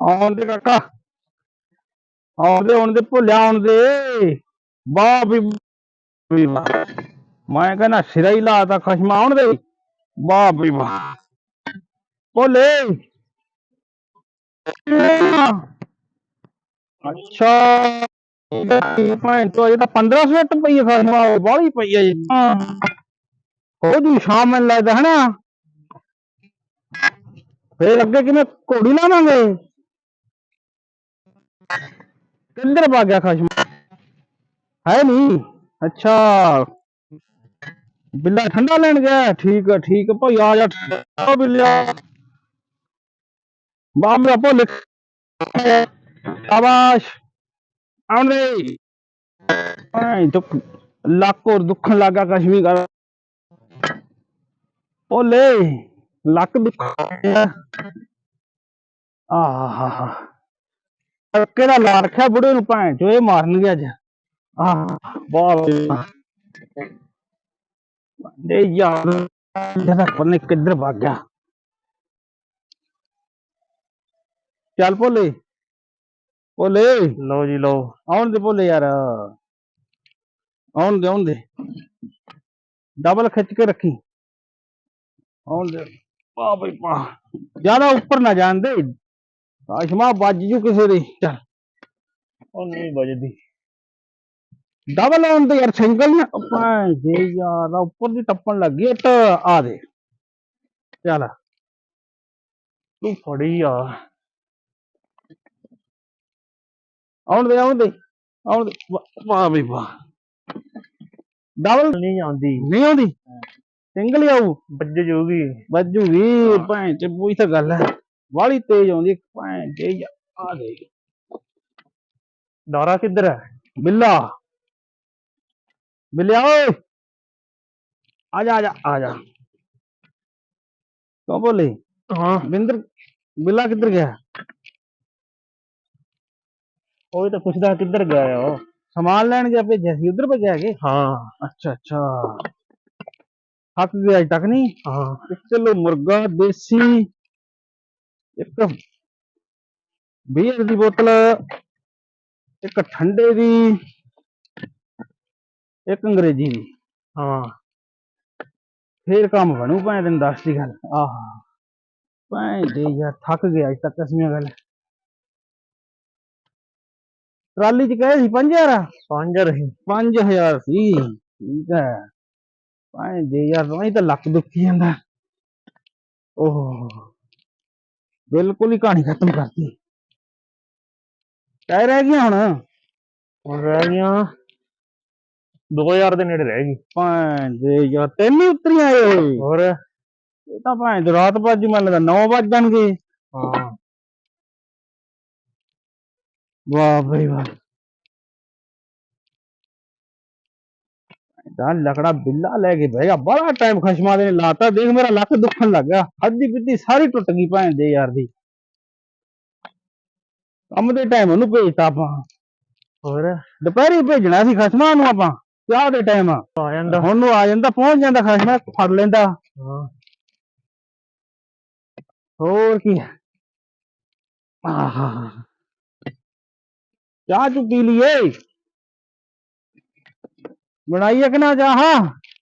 ਆਉਣ ਦੇ ਕਾਕਾ। ਆਉਣ ਦੇ ਆਉਣ ਦੇ, ਭੁੱਲਿਆ ਆਉਣ ਦੇ। ਵਾਹ ਵੀ ਵੀ ਵਾਹ। ਮੈਂ ਕਹਿੰਦਾ ਸਿਰਾ ਹੀ ਲਾਤਾ ਖਸ਼ਮਾ ਆਉਣ ਦੇ। ਵਾਹ ਵੀ ਵਾਹ। ਭੋਲੇ। ਅੱਛਾ। ਭੈਣ ਤੋਂ ਇਹ ਤਾਂ 1500 ਰੁਪਏ ਖਸ਼ਮਾ ਬਾਹਲੀ ਪਈ ਹੈ ਜੀ। ਉਹ ਹੋ। ਜੂ ਸ਼ਾਮ ਮੈਨੂੰ ਲੱਗਦਾ, ਹਨਾ? ਫੇਰ ਅੱਗੇ ਕਿਵੇਂ ਘੋੜੀ ਲਾਵਾਂਗੇ ਕਿੰਦਰ ਭਾ ਗਿਆ ਖਸ਼ਮਾ ਹੈ ਨਹੀਂ ਅੱਛਾ ਬਿੱਲਾ ਠੰਡਾ ਲੈਣ ਗਿਆ ਠੀਕ ਆ ਠੀਕ ਆ ਭਾਈ ਆ ਜਾ ਆ ਬਿੱਲਿਆ ਬਾਹ ਮੇਰਾ ਭੁੱਲ ਆਵਾਸ਼ ਆਉਂਦੇ ਆਈ ਦੁੱਖ ਲੱਕ ਹੋਰ ਦੁੱਖਣ ਲੱਗਾ ਕਸ਼ਮੀ ਕਰ ਓਲੇ ਲੱਕ ਦੁੱਖ ਆਹਾ ਕਿਹੜਾ ਲਾ ਰੱਖਿਆ ਬੁੜੇ ਨੂੰ ਭੈਣ ਚੋ ਇਹ ਮਾਰਨਗੇ ਅੱਜ। ਆਹ ਬਹੁਤ ਦੇ ਯਾਰ ਇਹਦਾ ਪਰਨੇ ਕਿੱਧਰ ਭੱਗ ਗਿਆ। ਚੱਲ ਭੋਲੇ ਭੋਲੇ। ਲਓ ਜੀ ਲਓ। ਆਉਣ ਦੇ ਭੋਲੇ ਯਾਰ। ਆਉਣ ਦੇ ਆਉਣ ਦੇ। ਡਬਲ ਖਿੱਚ ਕੇ ਰੱਖੀ। ਆਉਣ ਦੇ। ਪਾ ਬਈ ਪਾ ਜ਼ਿਆਦਾ ਉੱਪਰ ਨਾ ਜਾਣ ਦੇ। ਆਸ਼ਮਾ ਵੱਜ ਜੂ ਕਿਸੇ ਦੀ। ਚੱਲ। ਉਹ ਨਹੀਂ ਵੱਜਦੀ। ਡਬਲ ਆਉਣ ਤੇ ਯਾਰ ਸਿੰਗਲ ਨਾ। ਭਾਂ ਜੇ ਯਾਰ ਉੱਪਰ ਦੀ ਟੱਪਣ ਲੱਗੀ ਇੱਟ ਆ ਦੇ। ਚੱਲ। ਤੂੰ ਫੜੀ ਆ। ਆਉਣ ਦੇ ਆਉਣ ਦੇ ਆਉਣ ਦੇ। ਵਾਹ ਬਈ ਵਾਹ। ਡਬਲ ਨਹੀਂ ਆਉਂਦੀ। ਨਹੀਂ ਆਉਂਦੀ? ਸਿੰਗਲ ਹੀ ਆਊ। ਵੱਜ ਜੂਗੀ ਵੱਜੂਗੀ। ਭਾਂ ਚ ਪੂਰੀ ਤਾਂ ਗੱਲ ਹੈ। ਵਾਲੀ ਤੇਜ਼ ਆਉਂਦੀ ਭਾਂ ਜੇ ਆ ਦੇ ਡਾਰਾ ਕਿੱਧਰ ਹੈ? ਬਿੱਲਾ ਬਿੱਲਿਆ ਓਏ। ਆ ਜਾ ਆ ਜਾ ਆ ਜਾ। ਕੌਣ ਬੋਲੇ? ਹਾਂ। ਬਿੰਦਰ ਬਿੱਲਾ ਕਿੱਧਰ ਗਿਆ? ਉਹ ਤਾਂ ਪੁੱਛਦਾ ਕਿੱਧਰ ਗਿਆ ਉਹ ਸਮਾਨ ਲੈਣ ਗਿਆ ਭੇਜਿਆ ਸੀ। ਉਧਰ ਭੇਜਿਆ ਕਿ ਹਾਂ। ਅੱਛਾ ਅੱਛਾ। ਹੱਕ ਗਿਆ ਅਜੇ ਤੱਕ ਨਹੀਂ। ਹਾਂ। ਕਿਲੋ ਮੁਰਗਾ ਦੇਸੀ ਇੱਕ ਬੀਅਰ ਦੀ ਬੋਤਲ ਇੱਕ ਠੰਡੇ ਦੀ ਇੱਕ ਅੰਗਰੇਜ਼ੀ ਦੀ। ਹਾਂ। ਫੇਰ ਕੰਮ ਬਣੂ ਭਾਵੇਂ ਤੈਨੂੰ ਦੱਸ ਦੀ ਗੱਲ। ਆਹ। ਭਾਵੇਂ ਦੇ ਯਾਰ ਥੱਕ ਗਿਆ ਅੱਜ ਤੱਕ ਕਸਮੀਆਂ ਗੱਲ। ਟਰਾਲੀ ਚ ਕਹੇ ਸੀ? 5000 ਪੰਜ ਰਹੀ 5000 ਸੀ। ਠੀਕ ਹੈ। ਭਾਵੇਂ ਦੇ ਯਾਰ ਨਹੀਂ ਤਾਂ ਲੱਕ ਦੁਖੀ ਜਾਂਦਾ। ਓਹ ਬਿਲਕੁਲ ਹੀ ਕਹਾਣੀ ਖਤਮ ਕਰਤੀ। ਕਹਿ ਰਹਿ ਗਿਆ ਹੁਣ। ਹੁਣ ਰਹਿ ਗਈਆਂ। 2000 ਦੇ ਨੇੜੇ ਰਹਿ ਗਈ। ਭਾਂ ਦੇ ਯਾਰ ਤਿੰਨ ਹੀ ਉਤਰੀਆਂ ਏ ਹੋਰ? ਇਹ ਤਾਂ ਭਾਂ ਰਾਤ ਬਾਜੀ ਮੰਨ ਲਗਾ 9 ਵੱਜ ਜਾਣਗੇ। ਹਾਂ। ਵਾਹ ਬਈ ਵਾਹ। ਦਾ ਲਕੜਾ ਬਿੱਲਾ ਲੈ ਕੇ ਬਹਿ ਗਿਆ। ਬੜਾ ਟਾਈਮ ਖਸ਼ਮਾ ਦੇ ਲਾਤਾ। ਦੇਖ ਮੇਰਾ ਲੱਕ ਦੁਖਣ ਲੱਗ ਗਿਆ। ਹੱਡੀ ਪਿੱਡੀ ਸਾਰੀ ਟੁੱਟ ਗਈ ਭੈਣ ਦੇ ਯਾਰ ਦੀ। ਕੰਮ ਦੇ ਟਾਈਮ ਉਹਨੂੰ ਭੇਜਤਾ ਆਪਾਂ। ਹੋਰ? ਦੁਪਹਿਰੇ ਭੇਜਣਾ ਸੀ ਖਸ਼ਮਾ ਨੂੰ ਆਪਾਂ। ਚਾਹ ਦੇ ਟਾਈਮ ਆ। ਜਾਂਦਾ। ਹੁਣ ਨੂੰ ਆ ਜਾਂਦਾ ਪਹੁੰਚ ਜਾਂਦਾ ਖਸ਼ਮਾ ਫੜ ਲੈਂਦਾ। ਹੋਰ ਕੀ? ਆਹਾ। ਚਾਹ ਚੁ ਪੀ ਲਈਏ। ਬਣਾਈਏ ਕਿ ਨਾ ਚਾਹ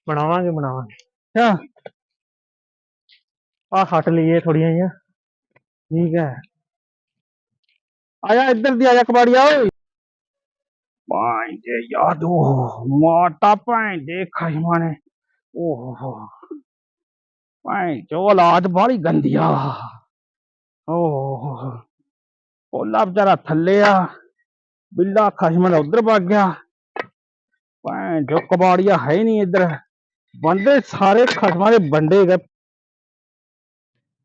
ਬਣਾਵਾਂਗੇ ਬਣਾਵਾਂਗੇ। ਅੱਛਾ। ਆ ਹਟ ਲਈਏ ਥੋੜੀਆਂ ਜਿਹੀਆਂ। ਠੀਕ ਹੈ। ਆਇਆ ਇੱਧਰ ਦੀ ਆਇਆ ਕਬਾੜੀਆ ਓਏ। ਪਾਣੀ ਦੇ ਯਾਦੋ ਮਾਟਾ ਪਾਣੀ ਦੇ ਖਸ਼ਮਾ ਨੇ। ਓਹ। ਪਾਣੀ ਚੋ ਔਲਾਦ ਬਾਹਲੀ ਗੰਦੀ ਆ। ਓਹ। ਕੋਲਾ ਵਿਚਾਰਾ ਥੱਲੇ ਆ। ਬਿੱਲਾ ਖਸ਼ਮਾ ਦਾ ਉਧਰ ਭੱਗ ਗਿਆ ਪਾਣੀ ਜੋ ਕਬਾੜੀਆ ਹੈ ਹੀ ਨਹੀਂ ਇੱਧਰ। ਬੰਦੇ ਸਾਰੇ ਖਸ਼ਮਾ ਦੇ ਬੰਦੇ ਗਏ।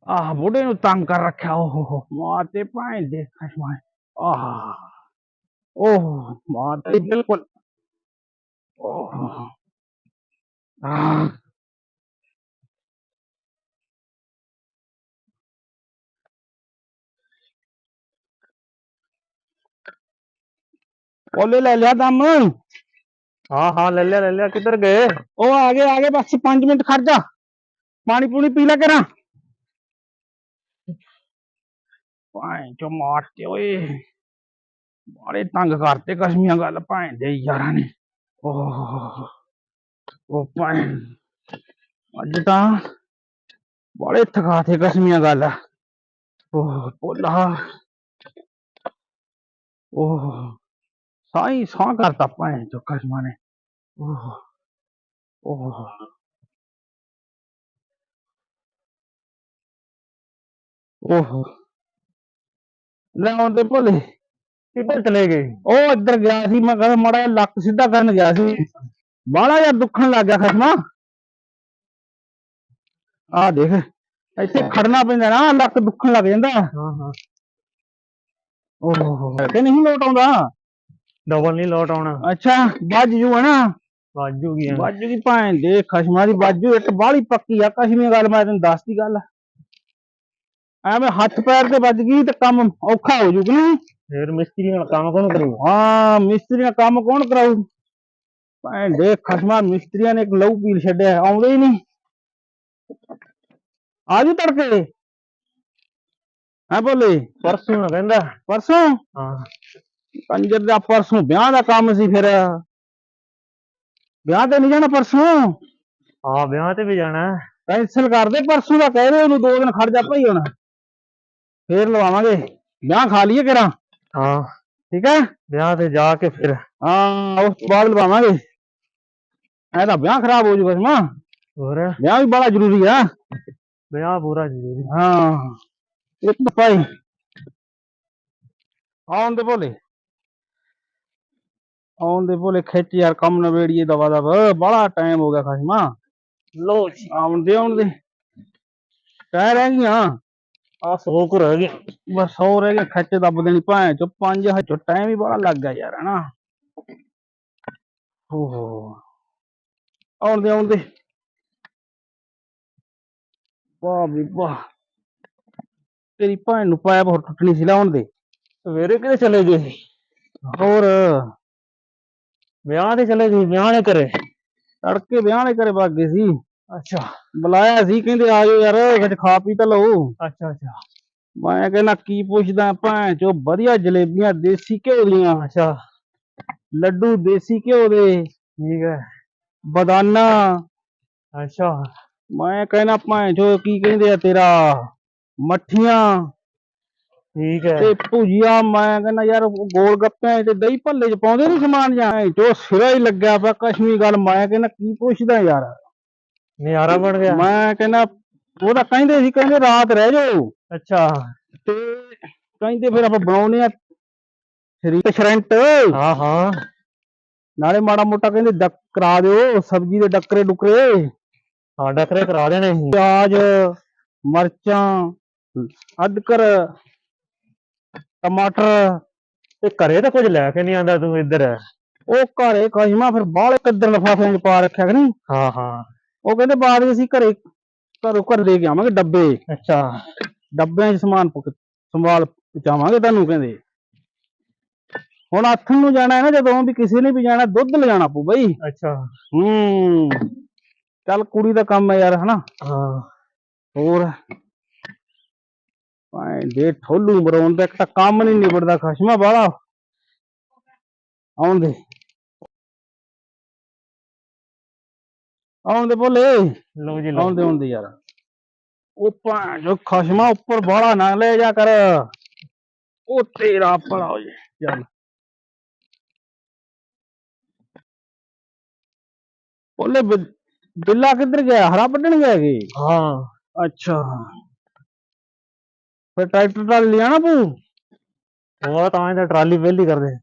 ਆਹ ਬੁੱਢੇ ਨੂੰ ਤੰਗ ਕਰ ਰੱਖਿਆ ਓਹ ਹੋ ਮਾਰ ਤੇ ਭਾਂ ਦੇ ਖਸ਼ਮਾ। ਆਹ। ਓਹ ਮਾਰ ਤੇ ਬਿਲਕੁਲ ਓਹ ਆਹ ਉਹਲੇ ਲੈ ਲਿਆ ਦਮ ਹਾਂ ਹਾਂ ਲੈ ਲਿਆ ਲੈ ਲਿਆ ਕਿੱਧਰ ਗਏ ਉਹ ਆ ਗਏ ਆ ਗਏ ਬਸ 5 ਮਿੰਟ ਖੜ ਜਾ ਪਾਣੀ ਪੂਣੀ ਪੀ ਲੈ ਕਰਾਂ ਭਾਂ ਚੋ ਮਾਰਤੇ ਓਏ ਬਾਲੇ ਤੰਗ ਕਰਤੇ ਕਸ਼ਮੀਆਂ ਗੱਲ ਭਾਂ ਦੇ ਯਾਰਾਂ ਨੇ ਓਹ ਉਹ ਸਾਈ ਸਾਂ ਕਰਤਾ ਭਾਂ ਚੋ ਕਸ਼ਮਾ ਨੇ ਓਹ ਓਹ। ਓਹ। ਲੈ ਆਉਂਦੇ ਭੋਲੇ ਕਿੱਧਰ ਚਲੇ ਗਏ। ਉਹ ਇੱਧਰ ਗਿਆ ਸੀ ਮੈਂ ਕਹਿੰਦਾ ਮਾੜਾ ਲੱਕ ਸਿੱਧਾ ਕਰਨ ਗਿਆ ਸੀ। ਬਾਹਲਾ ਯਾਰ ਦੁੱਖਣ ਲੱਗ ਗਿਆ ਖਸਮਾ। ਆ ਦੇਖ ਇੱਥੇ ਖੜਨਾ ਪੈਂਦਾ ਨਾ ਲੱਕ ਦੁੱਖਣ ਲੱਗ ਜਾਂਦਾ। ਹਾਂ ਹਾਂ। ਓਹ ਕਿ ਨਹੀਂ ਲੋਟ ਆਉਂਦਾ। ਡਬਲ ਨਹੀਂ ਲੋਟ ਆਉਣਾ। ਅੱਛਾ ਵੱਜ ਜੂ ਹੈ ਨਾ। ਵਾਜੂ ਗਿਆ ਵੱਜ ਗਈ ਭਾਂ ਦੇ ਖਸਮਾ ਦੀ ਵੱਜੂ ਇੱਕ ਬਾਹਲੀ ਪੱਕੀ ਆ ਕਸ਼ਮੀ ਗੱਲ ਮੈਂ ਤੈਨੂੰ ਦੱਸਦੀ ਗੱਲ। ਐਵੇਂ ਹੱਥ ਪੈਰ ਤੇ ਵੱਜ ਗਈ ਤੇ ਕੰਮ ਔਖਾ ਹੋ ਜੂ ਕਿ ਨਹੀਂ? ਫੇਰ ਮਿਸਤਰੀ ਨਾਲ ਕੰਮ ਕੌਣ ਕਰੂ? ਹਾਂ ਮਿਸਤਰੀ ਦਾ ਕੰਮ ਕੌਣ ਕਰਾਊ? ਭੈਣ ਦੇ ਖਸਮਾ ਮਿਸਤਰੀਆਂ ਨੇ ਇੱਕ ਲਹੂ ਪੀਲ ਛੱਡਿਆ ਆਉਂਦੇ ਹੀ ਨਹੀਂ। ਆਜੂ ਤੜਕੇ। ਹੈ ਬੋਲੇ ਪਰਸੋਂ ਕਹਿੰਦਾ। ਪਰਸੋਂ? ਹਾਂ। ਕੰਜਰ ਦਾ ਪਰਸੋਂ ਵਿਆਹ ਦਾ ਕੰਮ ਸੀ ਫਿਰ। ਵਿਆਹ ਤੇ ਨਹੀਂ ਜਾਣਾ ਪਰਸੋਂ ਹਾਂ ਵਿਆਹ ਤੇ ਵੀ ਜਾਣਾ। ਹੈ। ਕੈਂਸਲ ਕਰ ਦੇ ਪਰਸੋਂ ਦਾ ਕਹਿ ਰਹੇ ਉਹਨੂੰ ਦੋ ਦਿਨ ਖੜ ਜਾ ਭਾਈ ਹੁਣ। ਫੇਰ ਲਵਾਵਾਂਗੇ। ਵਿਆਹ ਖਾ ਲਈਏ ਕਿਰਾ ਹਾਂ। ਠੀਕ ਹੈ? ਵਿਆਹ ਤੇ ਜਾ ਕੇ ਫਿਰ। ਹਾਂ ਉਸ ਤੋਂ ਬਾਅਦ ਲਵਾਵਾਂਗੇ। ਐ ਤਾਂ ਵਿਆਹ ਖਰਾਬ ਹੋ ਜੂਗਾ ਸਮਾਂ। ਹੋਰ? ਵਿਆਹ ਵੀ ਬੜਾ ਜ਼ਰੂਰੀ ਆ। ਵਿਆਹ ਪੂਰਾ ਜ਼ਰੂਰੀ। ਹਾਂ। ਇੱਕ ਭਾਈ। ਆਉਣ ਦੇ ਭੋਲੇ। ਆਉਣ ਦੇ ਭੋਲੇ ਖਿੱਚ ਯਾਰ ਕੰਮ ਨਵੇੜੀਏ ਦਵਾ ਦਵ। ਬੜਾ ਟਾਈਮ ਹੋ ਗਿਆ ਖਸਮਾ ਲੋ ਆਉਣ ਦੇ ਆਉਣ ਦੇ ਕਹਿ ਰਹਿ ਗਈਆਂ। ਆ ਸੌ ਕੁ ਰਹਿ ਗਿਆ ਬਸ ਸੌ ਰਹਿ ਗਏ ਖਿੱਚ ਦੱਬ ਦੇਣੀ ਭਾਂ ਚੋ ਪੰਜ ਹੱਥੋਂ ਟਾਈਮ ਵੀ ਬੜਾ ਲੱਗ ਗਿਆ ਯਾਰ ਹਨਾ। ਓਹੋ ਆਉਣ ਦੇ ਆਉਣ ਦੇ ਵਾਹ ਵੀ ਵਾਹ। ਤੇਰੀ ਭੈਣ ਨੂੰ ਪਾਇਆ ਬਹੁਤ ਟੁੱਟਣੀ ਸੀ ਲਾਉਣ ਦੇ। ਸਵੇਰੇ ਕਿਤੇ ਚਲੇ ਗਏ ਹੋਰ। ਵਿਆਹ ਤੇ ਚਲੇ ਗਏ ਵਿਆਹ ਨੇ ਕਰੇ ਤੜਕੇ ਵਿਆਹ ਵਾਲੇ ਘਰੇ ਵਗ ਗਏ ਸੀ। ਅੱਛਾ। ਬੁਲਾਇਆ ਸੀ ਕਹਿੰਦੇ ਆ ਜਾਓ ਯਾਰ ਕੁਝ ਖਾ ਪੀ ਤਾਂ ਲਓ। ਅੱਛਾ ਅੱਛਾ। ਮੈਂ ਕਹਿੰਦਾ ਕੀ ਪੁੱਛਦਾ ਭੈਣ ਚੋ ਵਧੀਆ ਜਲੇਬੀਆਂ ਦੇਸੀ ਘਿਓ ਦੀਆਂ। ਅੱਛਾ। ਲੱਡੂ ਦੇਸੀ ਘਿਓ ਦੇ। ਠੀਕ ਹੈ। ਬਦਾਨਾ। ਅੱਛਾ। ਮੈਂ ਕਹਿੰਦਾ ਭੈਣ ਚੋ ਕੀ ਕਹਿੰਦੇ ਆ ਤੇਰਾ? ਮੱਠੀਆਂ। ਠੀਕ ਹੈ। ਤੇ ਭੁਜੀਆ ਮੈਂ ਕਹਿੰਦਾ ਯਾਰ ਗੋਲ ਗੱਪਿਆਂ ਤੇ ਦਹੀਂ ਭੱਲੇ ਚ ਪਾਉਂਦੇ ਨਹੀਂ ਸਮਾਨ ਜਾਂ? ਜੋ ਸਿਰਾ ਹੀ ਲੱਗਿਆ ਪਿਆ ਕਸ਼ਮੀ ਗੱਲ ਮੈਂ ਕਹਿੰਦਾ ਕੀ ਪੁੱਛਦਾ ਯਾਰ? ਨਜ਼ਾਰਾ ਬਣ ਗਿਆ। ਮੈਂ ਕਹਿੰਦਾ ਉਹ ਤਾਂ ਕਹਿੰਦੇ ਸੀ ਕਹਿੰਦੇ ਰਾਤ ਰਹਿ ਜਾਓ। ਅੱਛਾ। ਤੇ ਕਹਿੰਦੇ ਫਿਰ ਆਪਾਂ ਬਣਾਉਨੇ ਆ ਸ਼ਰੀਕ ਸ਼ਰੰਟ। ਹਾਂ ਹਾਂ। ਨਾਲੇ ਮਾੜਾ ਮੋਟਾ ਕਹਿੰਦੇ ਡੱਕ ਕਰਾ ਦਿਓ ਸਬਜ਼ੀ ਦੇ ਡੱਕਰੇ ਡੁਕਰੇ। ਹਾਂ ਡਕਰੇ ਕਰਾ ਦੇਣੇ ਸੀ ਪਿਆਜ਼ ਮਰਚਾਂ ਅਦਰਕ ਟਮਾਟਰ ਤੇ ਘਰੇ ਤਾਂ ਕੁਝ ਲੈ ਕੇ ਨਹੀਂ ਆਂਦਾ ਤੂੰ ਇੱਧਰ। ਉਹ ਘਰੇ ਕਸ਼ਮਾ ਫਿਰ ਬਾਹਲੇ ਕੱਦਰ ਲਫਾਫਿਆਂ ਚ ਪਾ ਰੱਖਿਆ ਕਿ ਨਹੀਂ? ਹਾਂ ਹਾਂ। ਉਹ ਕਹਿੰਦੇ ਬਾਅਦ ਵਿੱਚ ਅਸੀਂ ਘਰੇ ਘਰੋਂ ਘਰ ਦੇ ਕੇ ਆਵਾਂਗੇ ਡੱਬੇ। ਅੱਛਾ। ਡੱਬਿਆਂ 'ਚ ਸਮਾਨ ਪੁਕ- ਸੰਭਾਲ ਪਹੁੰਚਾਵਾਂਗੇ ਤੁਹਾਨੂੰ ਕਹਿੰਦੇ। ਹੁਣ ਆਥਣ ਨੂੰ ਜਾਣਾ ਹੈ ਨਾ ਜਦੋਂ ਵੀ ਕਿਸੇ ਨੇ ਵੀ ਜਾਣਾ ਦੁੱਧ ਲਿਜਾਣਾ ਪਊ ਬਈ। ਅੱਛਾ। ਹੂੰ। ਚੱਲ ਕੁੜੀ ਦਾ ਕੰਮ ਹੈ ਯਾਰ ਹਨਾ? ਹਾਂ। ਹੋਰ? ਭਾਈ ਦੇ ਠੋਲੂ ਮਰਾਉਣ ਦਾ ਇੱਕ ਤਾਂ ਕੰਮ ਨਹੀਂ ਨਿਬੜਦਾ ਖਸ਼ਮਾ ਵਾਲਾ। ਆਉਣ ਦੇ। ਆਉਣ ਦੇ ਬੋਲੇ ਲਓ ਜੀ ਆਉਣ ਦੇ ਆਉਣ ਦੇ ਯਾਰ। ਉਹ ਭਾਂ ਜੋ ਖਸ਼ਮਾ ਉੱਪਰ ਬਾਹਲਾ ਨਾ ਲੈ ਜਾ ਕਰ। ਉਹ ਤੇਰਾ ਭਲਾ ਹੋ ਜੇ। ਚੱਲ। ਬੋਲੇ ਬਿੱਲਾ ਕਿੱਧਰ ਗਿਆ? ਹਰਾ ਵੱਢਣ ਗਿਆ ਕੀ? ਹਾਂ। ਅੱਛਾ। ਫਿਰ ਟਰੈਕਟਰ ਟਰਾਲੀ ਲਿਆਣਾ ਪੂ ਉਹ ਤਾਂ ਇਹਦਾ ਟਰਾਲੀ ਵਿਹਲੀ ਕਰਦੇ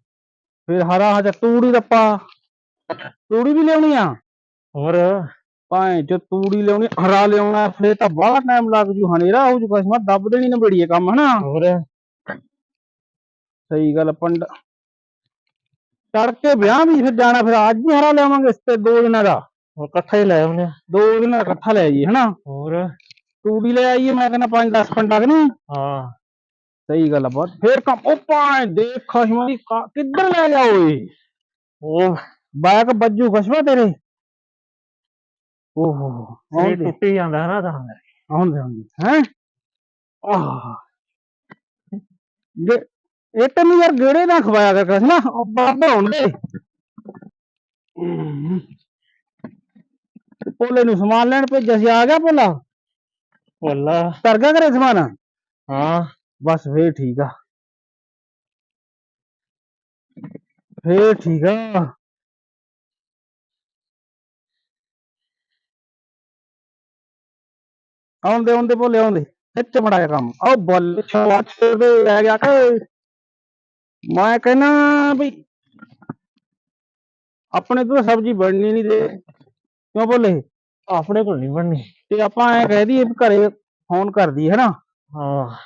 ਫਿਰ ਹਰਾ ਹਜਾ ਤੂੜੀ ਰੱਪਾ ਤੂੜੀ ਵੀ ਲਿਆਉਣੀ ਆ। ਹੋਰ ਭਾਵੇਂ ਜੋ ਤੂੜੀ ਲਿਆਉਣੀ ਹਰਾ ਲਿਆਉਣਾ ਫਿਰ ਤਾਂ ਬੜਾ ਟਾਈਮ ਲੱਗ ਜੂ ਹਨੇਰਾ ਹੋ ਜੂ। ਕਸਮਾ ਦੱਬ ਦੇਣੀ ਨਾ ਬੜੀਏ ਕੰਮ ਹਨਾ? ਹੋਰ ਸਹੀ ਗੱਲ ਪੰਡ। ਤੜਕੇ ਵਿਆਹ ਵੀ ਫਿਰ ਜਾਣਾ ਫਿਰ ਅੱਜ ਹੀ ਹਰਾ ਲਿਆਵਾਂਗੇ ਇਸ ਤੇ ਦੋ ਦਿਨਾਂ ਦਾ। ਉਹ ਇਕੱਠਾ ਹੀ ਲੈ ਆਉਂਦੇ ਦੋ ਦਿਨਾਂ ਦਾ ਇਕੱਠਾ ਲੈ ਜੀ ਹਨਾ? ਹੋਰ ਤੂੜੀ ਲੈ ਆਈਏ ਮੈਂ ਕਹਿੰਦਾ 5-10 ਪੰਡਾ ਕਿ ਨਹੀਂ ਹਾਂ ਸਹੀ ਗੱਲ ਆ ਬਹੁਤ ਫੇਰ ਕੰਮ ਉਹ ਭਾਵੇਂ ਦੇਖ ਖਸ਼ਮਾ ਦੀ ਕਾ- ਕਿੱਧਰ ਲੈ ਗਿਆ ਓਏ ਉਹ ਬਾਇਕ ਬੱਜੂ ਖਸ਼ਮਾ ਤੇਰੇ ਓਹੋ ਸਰੀਰ ਆਉਂਦੇ ਟੁੱਟੀ ਜਾਂਦਾ ਹੈ ਨਾ ਤਾਂ ਆਉਂਦੇ ਆਉਂਦੇ ਹੈ ਆਹ ਗੇ- ਇਹ ਤੈਨੂੰ ਯਾਰ ਗੇੜੇ ਨਾ ਖਵਾਇਆ ਕਰ ਕਸ ਨਾ ਉਹ ਬਾਬਾ ਹੁਣ ਦੇ ਹਮ। ਤੇ ਭੋਲੇ ਨੂੰ ਸਮਾਨ ਲੈਣ ਭੇਜਿਆ ਸੀ ਆ ਗਿਆ ਭੋਲਾ ਭੋਲਾ। ਕਰ ਗਿਆ ਘਰੇ ਸਮਾਨ? ਹਾਂ। ਬਸ ਫੇਰ ਠੀਕ ਆ। ਫੇਰ ਠੀਕ ਆ। ਆਉਂਦੇ ਆਉਂਦੇ ਭੋਲੇ ਆਉਂਦੇ। ਇੱਥੇ ਮੜਾਇਆ ਕੰਮ। ਉਹ ਬੱਲੇ ਛੋਟ ਦੇ ਰਹਿ ਗਿਆ ਕਿ। ਮੈਂ ਕਹਿੰਨਾ ਵੀ ਆਪਣੇ ਤੋਂ ਤਾਂ ਸਬਜ਼ੀ ਬਣਨੀ ਨਹੀਂ ਦੇ। ਕਿਉਂ ਬੋਲੇ ਆਪਣੇ ਕੋਲ ਨਹੀਂ ਬਣਨੀ। ਤੇ ਆਪਾਂ ਐ ਕਹਿ ਦਈਏ ਵੀ ਘਰੇ ਫੋਨ ਕਰਦੀ ਹੈ ਨਾ? ਹਾਂ।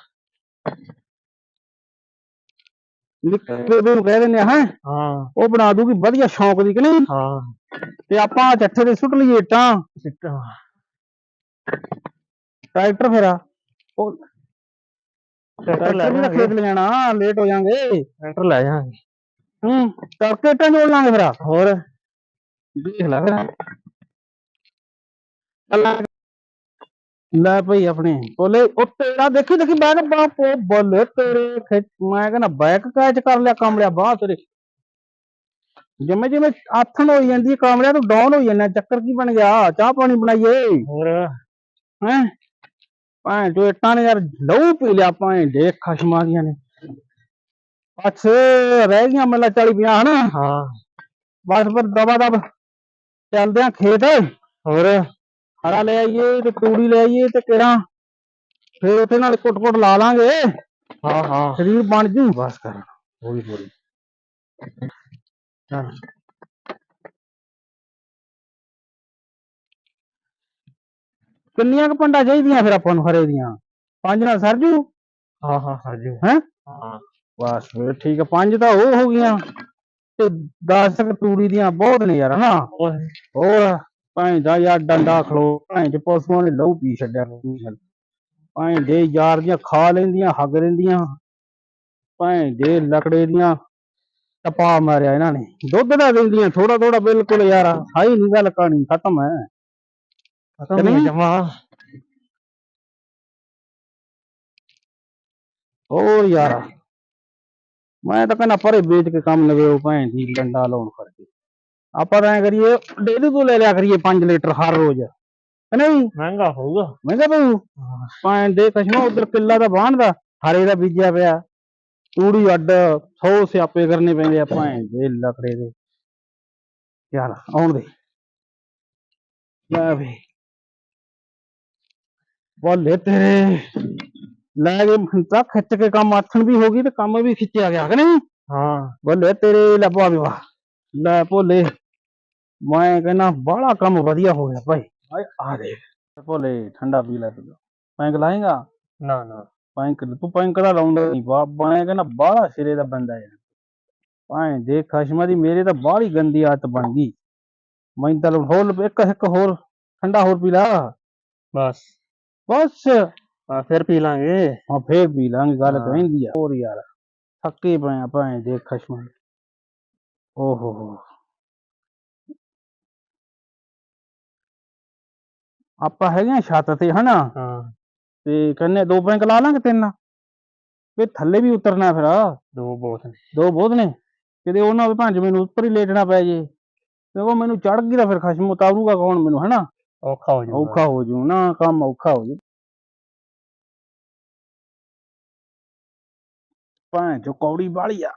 ਬੇਬੇ ਨੂੰ ਕਹਿ ਦਿੰਦੇ ਹੈਂ? ਹਾਂ। ਉਹ ਬਣਾ ਦੂਗੀ ਵਧੀਆ ਸ਼ੌਂਕ ਦੀ ਕਿ ਨਹੀਂ? ਹਾਂ। ਤੇ ਆਪਾਂ ਚੱਠੇ ਦੇ ਸੁੱਟ ਲਈਏ ਸਿੱਟਾ। ਟਰੈਕਟਰ ਫੇਰਾ ਉਹ ਟਰੈਕਟਰ ਲੈ ਤਾਂ ਖੇਤ ਜਾਣਾ ਲੇਟ ਹੋ ਜਾਾਂਗੇ ਟਰੈਕਟਰ ਲੈ ਜਾਾਂਗੇ ਹੂੰ ਤੜਕੇ ਇੱਟਾਂ ਜੋੜ ਲਾਂਗੇ ਫੇਰਾ ਹੋਰ? ਦੇਖ ਲੈ ਫਿਰ। ਲੈ ਭਈ ਆਪਣੇ। ਬੋਲੇ ਉਹ ਤੇਰਾ ਦੇਖੀ ਦੇਖੀ ਬੈਗ ਬਾਪ ਉਹ ਬੋਲੇ ਤੇਰੇ ਖਿੱਚ ਮੈਂ ਕਹਿੰਦਾ ਬੈਕ ਕੈਚ ਕਰ ਲਿਆ ਕਾਮਲਿਆ ਬਾਹ ਤੇਰੇ। ਜਿਵੇਂ ਜਿਵੇਂ ਆਥਣ ਹੋਈ ਜਾਂਦੀ ਹੈ ਕਾਮਲਿਆ ਤੂੰ ਡਾਊਨ ਹੋਈ ਜਾਂਦਾ ਚੱਕਰ ਕੀ ਬਣ ਗਿਆ? ਚਾਹ ਪਾਣੀ ਬਣਾਈਏ। ਹੋਰ? ਹੈਂ? ਭਾਂ ਜੋ ਇੱਟਾਂ ਨੇ ਯਾਰ ਲਹੂ ਪੀ ਲਿਆ ਭਾਂ ਦੇਖ ਖਸ਼ਮਾਂ ਦੀਆਂ ਨੇ। ਬਸ ਰਹਿ ਗਈਆਂ ਮਤਲਬ 40 50 ਹਨਾ? ਹਾਂ। ਬਸ ਫਿਰ ਦਬਾ ਦਬ ਚੱਲਦੇ ਆ ਖੇਤ। ਹੋਰ? ਹਰਾ ਲੈ ਆਈਏ ਤੇ ਤੂੜੀ ਲੈ ਆਈਏ ਤੇ ਕਿਹੜਾ? ਫਿਰ ਉੱਥੇ ਨਾਲ ਕੁੱਟ ਕੁੱਟ ਲਾ ਲਾਂਗੇ। ਹਾਂ ਹਾਂ। ਸਰੀਰ ਬਣ ਜੂ। ਬਸ ਕਰ। ਹੌਲੀ ਹੌਲੀ ਚੱਲ ਕਿੰਨੀਆਂ ਕੁ ਪੰਡਾ ਚਾਹੀਦੀਆਂ ਫਿਰ ਆਪਾਂ ਨੂੰ ਹਰੇ ਦੀਆਂ? ਪੰਜ ਨਾਲ ਸਰ ਜੂ? ਹਾਂ ਹਾਂ ਸਰਜੂ ਹੈਂ? ਹਾਂ। ਬਸ ਫਿਰ ਠੀਕ ਆ। ਪੰਜ ਤਾਂ ਉਹ ਹੋ ਗਈਆਂ। ਤੇ 10 ਕੁ ਤੂੜੀ ਦੀਆਂ ਬਹੁਤ ਨੇ ਯਾਰ ਹਨਾ? ਹੋਰ? ਹੋਰ। ਭਾਂ ਦਾ ਯਾਰ ਡੰਡਾ ਖਲੋ ਭਾਂ ਚ ਪਸ਼ੂਆਂ ਨੇ ਲਹੂ ਪੀ ਛੱਡਿਆ ਭਾਂ ਦੇ ਯਾਰ ਦੀਆਂ ਖਾ ਲੈਂਦੀਆਂ ਹੱਗ ਲੈਂਦੀਆਂ ਭਾਂ ਦੇ ਲਕੜੇ ਦੀਆਂ ਟਪਾ ਮਾਰਿਆ ਇਹਨਾਂ ਨੇ। ਦੁੱਧ ਦਾ ਦਿੰਦੀਆਂ ਥੋੜਾ ਥੋੜਾ ਬਿਲਕੁਲ ਯਾਰ ਹਾਈ ਨਹੀਂ ਗੱਲ ਕਹਾਣੀ ਖਤਮ ਹੈ। ਖਤਮ ਨਹੀਂ ਜਮਾ। ਹੋਰ ਯਾਰ ਮੈਂ ਤਾਂ ਕਹਿੰਦਾ ਪਰੇ ਵੇਚ ਕੇ ਕੰਮ ਲਵੇ ਉਹ ਭਾਂ ਦੀ ਡੰਡਾ ਲਾਉਣ ਕਰਕੇ। ਆਪਾਂ ਤਾਂ ਐ ਕਰੀਏ ਡੇਲੀ ਤੋਂ ਲੈ ਲਿਆ ਕਰੀਏ 5 ਲੀਟਰ ਹਰ ਰੋਜ਼। ਹੈ ਨਹੀਂ ਮਹਿੰਗਾ ਹੋਊਗਾ। ਮਹਿੰਗਾ ਪਊ। ਭਾਂ ਦੇ ਕਸ਼ਮਾ ਉਧਰ ਕਿੱਲਾ ਦਾ ਬਾਣ ਦਾ ਹਰੇ ਦਾ ਬੀਜਿਆ ਪਿਆ। ਤੂੜੀ ਅੱਡ ਸੌ ਸਿਆਪੇ ਕਰਨੇ ਪੈਂਦੇ ਆ ਭਾਂ ਦੇ ਲਕੜੇ ਦੇ। ਯਾਰ ਆਉਣ ਦੇ। ਲੈ ਵੇ। ਬੋਲੇ ਤੇਰੇ। ਲੈ ਕੇ ਤਾਂ ਖਿੱਚ ਕੇ ਕੰਮ ਆਥਣ ਵੀ ਹੋ ਗਈ ਤੇ ਕੰਮ ਵੀ ਖਿੱਚਿਆ ਗਿਆ ਕਿ ਨਹੀਂ? ਹਾਂ। ਬੋਲੇ ਤੇਰੇ ਲੱਭਾ ਵੀ ਵਾਹ। ਲੈ ਭੋਲੇ। ਮੈਂ ਕਹਿੰਦਾ ਬਾਹਲਾ ਕੰਮ ਵਧੀਆ ਹੋ ਗਿਆ ਭਾਈ। ਆਏ ਆ ਦੇ ਭੋਲੇ ਠੰਡਾ ਪੀ ਲੈ ਤੂੰ। ਪੈਂਕ ਲਾਏਗਾ? ਨਾ ਨਾ। ਪੈਂਕ ਤੂੰ ਪੈਂਕ ਦਾ ਲਾਉਂਦਾ ਨਹੀਂ। ਬਾ ਮੈਂ ਕਹਿੰਦਾ ਬਾਹਲਾ ਸਿਰੇ ਦਾ ਬੰਦਾ ਹੈ ਭਾਂ ਦੇ ਖਸ਼ਮਾ ਦੀ ਮੇਰੇ ਤਾਂ ਬਾਹਲੀ ਗੰਦੀ ਆਦਤ ਬਣ ਗਈ। ਮੈਂ ਤਾਂ ਹੋਰ ਇੱਕ ਇੱਕ ਹੋਰ ਠੰਡਾ ਹੋਰ ਪੀ ਲਾ। ਬਸ। ਬਸ। ਆ ਫਿਰ ਪੀ ਲਾਂਗੇ। ਹਾਂ ਫੇਰ ਪੀ ਲਾਂਗੇ ਗੱਲ ਹਾਂ। ਕਹਿੰਦੀ ਆ। ਹੋਰ ਯਾਰ ਥੱਕੇ ਪਏ ਆ ਭਾਂ ਦੇ ਖਸ਼ਮਾ ਓਹੋ ਹੋ। ਆਪਾਂ ਹੈਗੇ ਆ ਛੱਤ ਤੇ ਹਨਾ? ਹਾਂ। ਤੇ ਕਹਿੰਨੇ ਦੋ ਬੈਂਕ ਲਾ ਲਾਂਗੇ ਤਿੰਨ। ਫੇ ਥੱਲੇ ਵੀ ਉਤਰਨਾ ਫਿਰ। ਦੋ ਬਹੁਤ ਨੇ। ਦੋ ਬਹੁਤ ਨੇ। ਕਿਤੇ ਉਹਨਾਂ ਵੀ ਭਾਂਜ ਮੈਨੂੰ ਉੱਪਰ ਹੀ ਲੇਟਣਾ ਪੈ ਜੇ। ਤੇ ਉਹ ਮੈਨੂੰ ਚੜ ਗਈ ਤਾਂ ਫਿਰ ਖਸ਼ਮ ਉਤਾਰੂਗਾ ਕੌਣ ਮੈਨੂੰ ਹਨਾ? ਔਖਾ ਹੋ ਜਾਊਗਾ। ਔਖਾ ਹੋ ਜੂ ਨਾ ਕੰਮ ਔਖਾ ਹੋ ਜੂ। ਭਾਂ ਜੋ ਕੌੜੀ ਵਾਲੀ ਆ।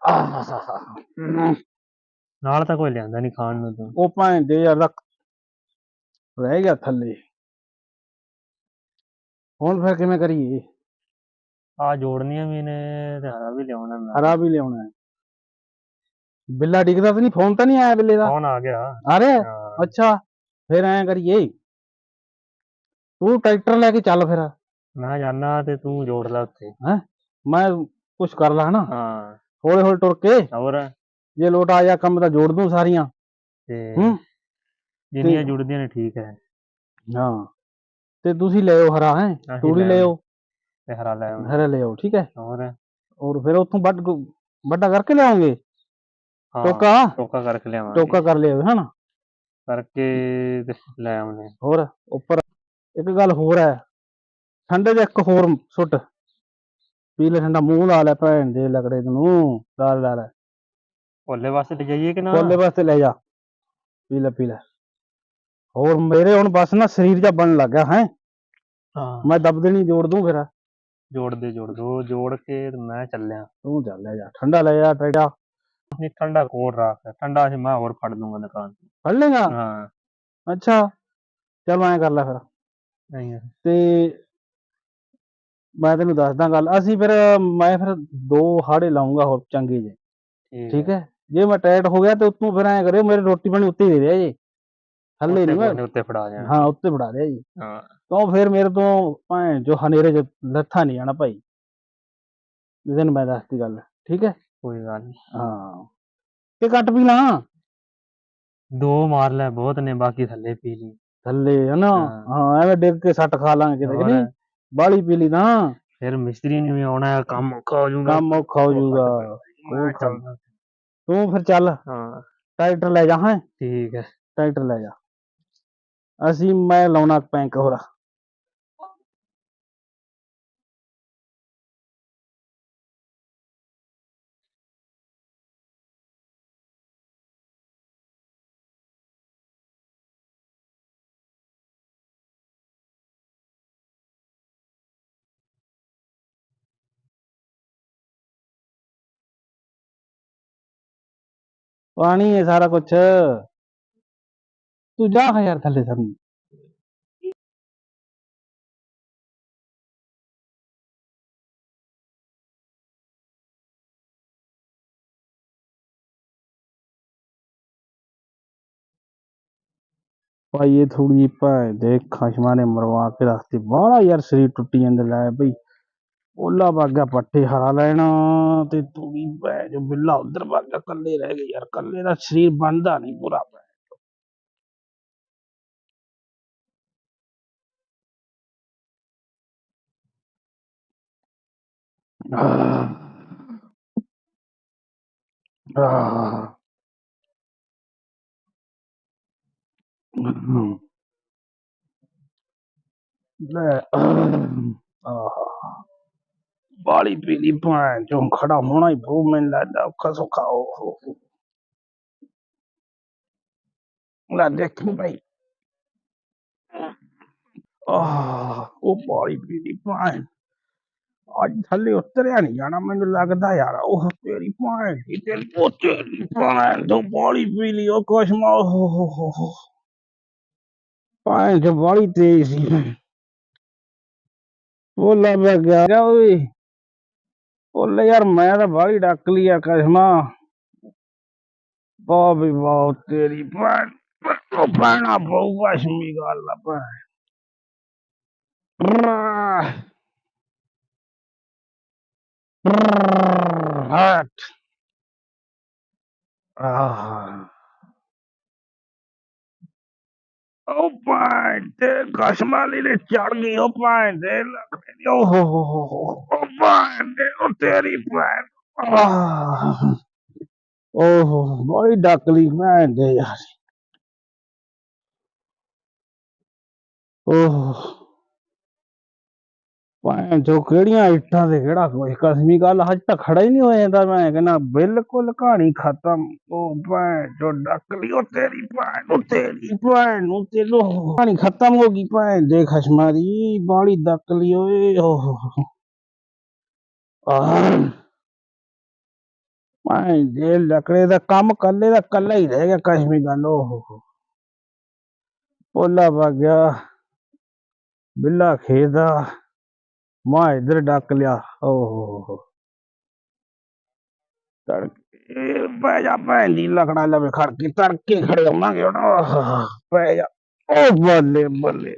ਨਾਲ ਤਾਂ ਕੋਈ ਲਿਆਂਦਾ ਨਹੀਂ ਖਾਣ ਨੂੰ ਉਹ ਭਾਂ ਦੇ ਯਾਰ ਰੱਖ। ਰਹਿ ਗਿਆ ਥੱਲੇ। ਹੁਣ ਫਿਰ ਕਿਵੇਂ ਕਰੀਏ? ਆ ਜੋੜਨੀਆਂ ਵੀ ਨੇ ਤੇ ਹਰਾ ਵੀ ਲਿਆਉਣਾ ਮੈਂ। ਹਰਾ ਵੀ ਲਿਆਉਣਾ ਹੈ। ਬਿੱਲਾ ਡਿੱਗਦਾ ਤਾਂ ਨਹੀਂ ਫੋਨ ਤਾਂ ਨਹੀਂ ਆਇਆ ਬਿੱਲੇ ਦਾ? ਕੌਣ ਆ ਗਿਆ। ਆ ਰਿਹਾ ਹੈ? ਹਾਂ, ਅੱਛਾ ਫਿਰ ਐਂ ਕਰੀਏ। ਤੂੰ ਟਰੈਕਟਰ ਲੈ ਕੇ ਚੱਲ ਫਿਰ। ਮੈਂ ਜਾਣਾ ਤੇ ਤੂੰ ਜੋੜ ਲੈ ਉੱਥੇ। ਮੈਂ ਕੁਛ ਕਰ ਲਾ ਹਨਾ? ਹਾਂ। ਹੌਲੇ ਹੌਲੇ ਟੁਰ ਕੇ ਹੋਰ? ਜੇ ਲੋਟ ਆ ਜਾ ਕੰਮ ਤਾਂ ਜੋੜ ਦੂੰ ਸਾਰੀਆਂ। ਤੇ ਹੂੰ? ਜਿੰਨੀਆਂ ਜੁੜਦੀਆਂ ਨੇ ਠੀਕ ਹੈ। ਹਾਂ। ਤੇ ਤੁਸੀਂ ਲਿਓ ਹਰਾ ਹੈ? ਅਸੀਂ ਤੂੜੀ ਲੈ ਲਿਓ ਤੇ ਹਰਾ ਲੈ ਆਉਣਾ ਹਰਾ ਲਿਓ ਠੀਕ ਹੈ? ਹੋਰ? ਔਰ ਫਿਰ ਉੱਥੋਂ ਵੱਡ ਵੱਡਾ ਕਰਕੇ ਲਿਆਉਂਗੇ ਹਾਂ ਟੋਕਾ ਟੋਕਾ ਕਰਕੇ ਲਿਆਵਾਂਗੇ। ਟੋਕਾ ਕਰ ਲਿਓ ਹਨਾ ਕਰਕੇ ਤੇ ਲੈ ਆਉਣੇ ਹੋਰ ਉੱਪਰ ਇੱਕ ਗੱਲ ਹੋਰ ਹੈ। ਠੰਡੇ ਦੇ ਇੱਕ ਹੋਰ ਸੁੱਟ। ਪੀ ਲੈ ਠੰਡਾ ਮੂੰਹ ਲਾ ਲੈ ਭੈਣ ਦੇ ਲਕੜੇ ਨੂੰ ਲਾ ਲੈ ਲੈ ਭੋਲੇ ਵਾਸਤੇ ਲੈ ਜਾਈਏ ਕਿ ਨਾ? ਕੋਲੇ ਵਾਸਤੇ ਲੈ ਜਾ। ਪੀ ਲੈ ਪੀ ਲੈ। ਹੋਰ ਮੇਰੇ ਹੁਣ ਬਸ ਨਾ ਸਰੀਰ ਜਿਹਾ ਬਣਨ ਲੱਗ ਗਿਆ ਹੈ। ਹਾਂ। ਮੈਂ ਦਬ ਦੇਣੀ ਜੋੜ ਦੂੰ ਫਿਰ। ਜੋੜ ਦੇ ਜੋੜ ਦੋ ਜੋੜ ਕੇ ਤੇ ਮੈਂ ਚੱਲਿਆ। ਤੂੰ ਚੱਲ ਲੈ ਜਾ। ਠੰਡਾ ਲੈ ਜਾ ਟੈਡਾ ਨਹੀਂ ਠੰਡਾ ਕੋਲ ਰੱਖ ਠੰਡਾ ਸੀ ਮੈਂ ਹੋਰ ਫੜ ਲੂੰਗਾ ਦੁਕਾਨ ਤੋਂ। ਫੜ ਲੇਗਾ? ਹਾਂ। ਅੱਛਾ। ਚਲ ਐਂ ਕਰ ਲੈ ਫਿਰ। ਨਹੀਂ ਤੇ ਮੈਂ ਤੈਨੂੰ ਦੱਸਦਾ ਗੱਲ। ਅਸੀਂ ਫਿਰ ਮੈਂ ਫਿਰ ਦੋ ਹਾੜੇ ਲਾਉਂਗਾ ਹੋਰ ਚੰਗੇ ਜੇ ਠੀਕ ਹੈ। ਜੇ ਮੈਂ ਟਾਇਟ ਹੋ ਗਿਆ ਤੇ ਉੱਤੋਂ ਫਿਰ ਐਂ ਕਰਿਓ ਮੇਰੇ ਰੋਟੀ ਪਾਣੀ ਉੱਤੇ ਹੀ ਦੇ ਦਿਆ ਜੀ ਥੱਲੇ ਨਹੀਂ ਮੈਂ ਉੱਤੇ ਫੜਾ ਜਾਣਾ ਹਾਂ ਉੱਤੇ ਫੜਾ ਦਿਆ ਜੀ। ਹਾਂ। ਤਾਂ ਫਿਰ ਮੇਰੇ ਤੋਂ ਭਾਂ ਜੋ ਹਨੇਰੇ ਚ ਲੱਥਾ ਨਹੀਂ ਜਾਣਾ ਭਾਈ। ਜਿਹਦੇ ਨੂੰ ਮੈਂ ਦੱਸਦੀ ਗੱਲ ਠੀਕ ਹੈ? ਕੋਈ ਗੱਲ ਨੀ। ਹਾਂ। ਤੇ ਕੱਟ ਵੀ ਲਾ। ਦੋ ਮਾਰ ਲੈ ਬਹੁਤ ਨੇ ਬਾਕੀ ਥੱਲੇ ਪੀ ਲਈ। ਥੱਲੇ ਹਨਾ? ਹਾਂ। ਐਵੇਂ ਡਿੱਗ ਕੇ ਸੱਟ ਖਾ ਲਾਂਗੇ ਕਿਤੇ ਨਹੀਂ? ਬਾਲੀ ਪੀ ਲਈ ਤਾਂ। ਫਿਰ ਮਿਸਤਰੀ ਨੇ ਵੀ ਆਉਣਾ ਕੰਮ ਔਖਾ ਹੋ ਜਾਊਗਾ। ਕੰਮ ਔਖਾ ਹੋ ਜਾਊਗਾ। ਤੂੰ ਫਿਰ ਚੱਲ। ਹਾਂ। ਟਰੈਕਟਰ ਲੈ ਜਾ ਹਾਂ? ਠੀਕ ਹੈ। ਟਰੈਕਟਰ ਲੈ ਜਾ। ਅਸੀਂ ਮੈਂ ਲਾਉਣਾ ਪੈਂਕ ਹੋਰਾ ਪਾਣੀ ਹੈ ਸਾਰਾ ਕੁਛ ਤੂੰ ਜਾ ਹਾਂ ਯਾਰ ਥੱਲੇ ਭਾਈ ਇਹ ਥੋੜੀ ਭੈਣ ਦੇ ਖਸ਼ਮਾਂ ਨੇ ਮਰਵਾ ਕੇ ਰੱਖਤੀ। ਬਾਹਲਾ ਯਾਰ ਸਰੀਰ ਟੁੱਟੀ ਜਾਂਦਾ ਲੈ ਬਈ। ਓਲਾ ਬਾਗਾ ਪੱਠੇ ਹਰਾ ਲੈਣਾ ਤੇ ਤੂੜੀ ਭੈ ਜੋ। ਬਿੱਲਾ ਉਧਰ ਬਾਗਾ ਕੱਲੇ ਰਹਿ ਗਏ ਯਾਰ। ਕੱਲੇ ਦਾ ਸਰੀਰ ਬਣਦਾ ਨਹੀਂ ਪੂਰਾ। ਆਹ ਆਹ ਹਮ। ਲੈ ਆਹ ਬਾਲੀ ਪੀਲੀ ਭੈਣ ਚੋਂ ਖੜਾ ਹੋਣਾ ਹੀ ਬਹੁਤ ਮੈਨੂੰ ਲੱਗਦਾ ਔਖਾ ਸੌਖਾ ਹੋ ਹੋ ਹੋ। ਲੈ ਦੇਖੀ ਭਾਈ ਆਹ ਉਹ ਬਾਲੀ ਪੀਲੀ ਭੈਣ ਅੱਜ ਥੱਲੇ ਉਤਰਿਆ ਨਹੀਂ ਜਾਣਾ, ਮੈਨੂੰ ਲੱਗਦਾ ਯਾਰ ਉਹ ਤੇਰੀ ਭੈਣ ਦੀ ਤੇਰੀ ਉਹ ਤੇਰੀ ਭੈਣ ਤੋਂ ਬਾਲੀ ਪੀਲੀ, ਉਹ ਉਹ ਹੋ ਹੋ ਭੈਣ ਜੋ ਬਾਲੀ ਤੇਜ਼ ਸੀ। ਉਹ ਲੱਗ ਗਿਆ ਓਏ। ਉਹ ਲੈ ਯਾਰ, ਮੈਂ ਤਾਂ ਬਾਲੀ ਡੱਕ ਲਈ ਆ ਕਸ਼ਮਾ। ਵਾਹ ਵੀ ਵਾਹ, ਤੇਰੀ ਭੈਣ ਉਹ ਭੈਣਾ ਬਹੁ ਕਸ਼ਮੀ ਗੱਲ ਆ ਭੈਣ। ਰਾਹ। ਹਟ ਉਹ ਭੈਣ ਤੇ ਕਸ਼ਮਾਲੀ ਨੇ ਚੜ ਗਈ ਉਹ ਭੈਣ ਦੇ ਲੱਗਦੇ ਨੀ। ਓ ਹੋ ਹੋ ਹੋ ਉਹ ਭੈਣ ਦੇ ਉਹ ਤੇਰੀ ਭੈਣ ਆਹ ਓਹ ਬੜੀ ਡੱਕ ਲਈ ਭੈਣ ਦੇ ਯਾਰ ਓ ਭੈਣ ਜੋ ਕਿਹੜੀਆਂ ਇੱਟਾਂ ਤੇ ਕਿਹੜਾ ਕੋਈ ਕਸਮੀ ਗੱਲ ਹਜ ਤੱਕ ਖੜਾ ਹੀ ਨਹੀਂ ਹੋਇਆ ਜਾਂਦਾ ਮੈਂ ਕਹਿੰਦਾ ਬਿਲਕੁਲ ਕਹਾਣੀ ਖਤਮ। ਉਹ ਭੈਣ ਜੋ ਡੱਕ ਲਈ, ਉਹ ਤੇਰੀ ਭੈਣ, ਉਹ ਤੇਰੀ ਭੈਣ ਨੂੰ ਤੈਨੂੰ ਕਹਾਣੀ ਖਤਮ ਹੋ ਗਈ ਭੈਣ ਦੇ ਖਸ਼ਮਾਂ ਦੀ ਬਾਲੀ ਡੱਕ ਲਈ, ਓਏ, ਓਹ। ਆਹ ਭੈਣ ਦੇ ਲੱਕੜੇ ਦਾ ਕੰਮ ਕੱਲੇ ਦਾ ਕੱਲਾ ਹੀ ਰਹਿ ਗਿਆ, ਕਸ਼ਮੀ ਗੱਲ ਓਹ ਹੋ ਹੋ ਪੋਲਾ ਵਗ ਮਾਂ ਇਧਰ ਡੱਕ ਲਿਆ ਓ ਤੜਕੇ ਪੈ ਜਾ ਭੈਣ ਦੀ ਲਕੜਾ ਲਵੇ ਖੜ ਤੜਕੇ ਖੜੇ ਹੋਵਾਂਗੇ ਹੁਣ ਆਹ, ਪੈ ਜਾ ਓ ਬੱਲੇ ਬੱਲੇ।